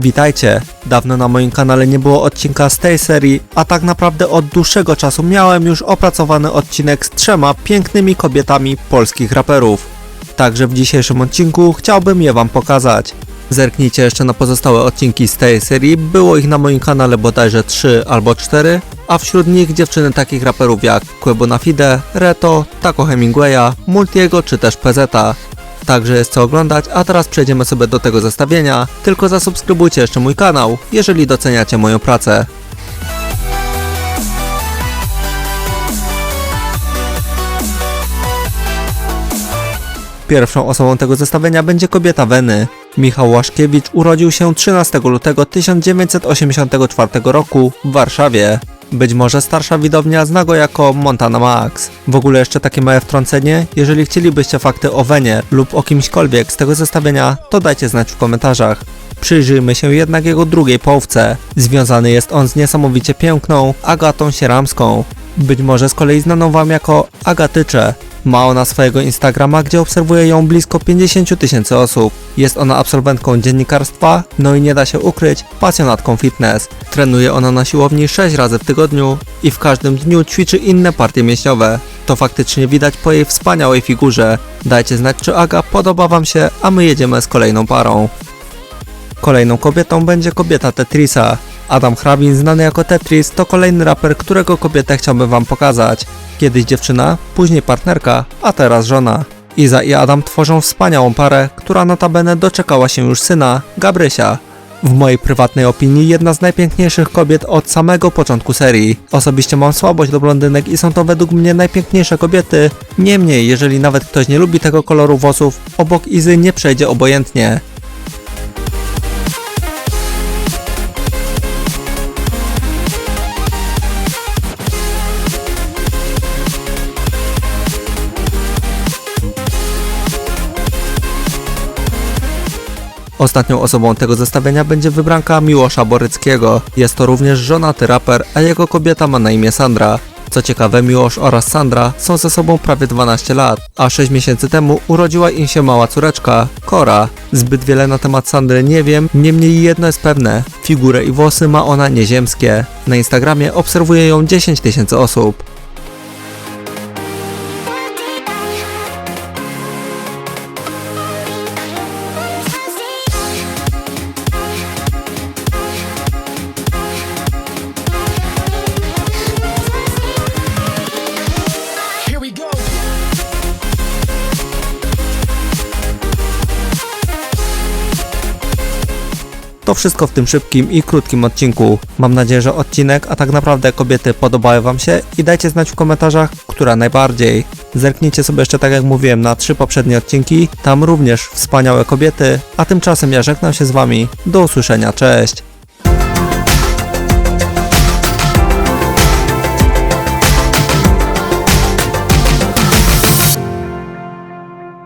Witajcie! Dawno na moim kanale nie było odcinka z tej serii, a tak naprawdę od dłuższego czasu miałem już opracowany odcinek z trzema pięknymi kobietami polskich raperów. Także w dzisiejszym odcinku chciałbym je wam pokazać. Zerknijcie jeszcze na pozostałe odcinki z tej serii, było ich na moim kanale bodajże 3 albo 4, a wśród nich dziewczyny takich raperów jak Quebona Fide, Reto, Taco Hemingwaya, Multiego czy też PZ. Także jest co oglądać, a teraz przejdziemy sobie do tego zestawienia. Tylko zasubskrybujcie jeszcze mój kanał, jeżeli doceniacie moją pracę. Pierwszą osobą tego zestawienia będzie kobieta Weny. Michał Łaszkiewicz urodził się 13 lutego 1984 roku w Warszawie. Być może starsza widownia zna go jako Montana Max. W ogóle jeszcze takie małe wtrącenie, jeżeli chcielibyście fakty o Wenie lub o kimśkolwiek z tego zestawienia, to dajcie znać w komentarzach. Przyjrzyjmy się jednak jego drugiej połówce. Związany jest on z niesamowicie piękną Agatą Sieramską. Być może z kolei znaną wam jako Agatycze. Ma ona swojego Instagrama, gdzie obserwuje ją blisko 50 tysięcy osób. Jest ona absolwentką dziennikarstwa, no i nie da się ukryć, pasjonatką fitness. Trenuje ona na siłowni 6 razy w tygodniu i w każdym dniu ćwiczy inne partie mięśniowe. To faktycznie widać po jej wspaniałej figurze. Dajcie znać, czy Aga podoba wam się, a my jedziemy z kolejną parą. Kolejną kobietą będzie kobieta Tetrisa. Adam Hrabin, znany jako Tetris, to kolejny raper, którego kobietę chciałbym wam pokazać. Kiedyś dziewczyna, później partnerka, a teraz żona. Iza i Adam tworzą wspaniałą parę, która notabene doczekała się już syna, Gabrysia. W mojej prywatnej opinii jedna z najpiękniejszych kobiet od samego początku serii. Osobiście mam słabość do blondynek i są to według mnie najpiękniejsze kobiety. Niemniej, jeżeli nawet ktoś nie lubi tego koloru włosów, obok Izy nie przejdzie obojętnie. Ostatnią osobą tego zestawienia będzie wybranka Miłosza Boryckiego. Jest to również żonaty raper, a jego kobieta ma na imię Sandra. Co ciekawe, Miłosz oraz Sandra są ze sobą prawie 12 lat, a 6 miesięcy temu urodziła im się mała córeczka, Kora. Zbyt wiele na temat Sandry nie wiem, niemniej jedno jest pewne, figurę i włosy ma ona nieziemskie. Na Instagramie obserwuje ją 10 tysięcy osób. To wszystko w tym szybkim i krótkim odcinku. Mam nadzieję, że odcinek, a tak naprawdę kobiety podobały Wam się i dajcie znać w komentarzach, która najbardziej. Zerknijcie sobie jeszcze tak jak mówiłem na trzy poprzednie odcinki, tam również wspaniałe kobiety, a tymczasem ja żegnam się z Wami. Do usłyszenia, cześć!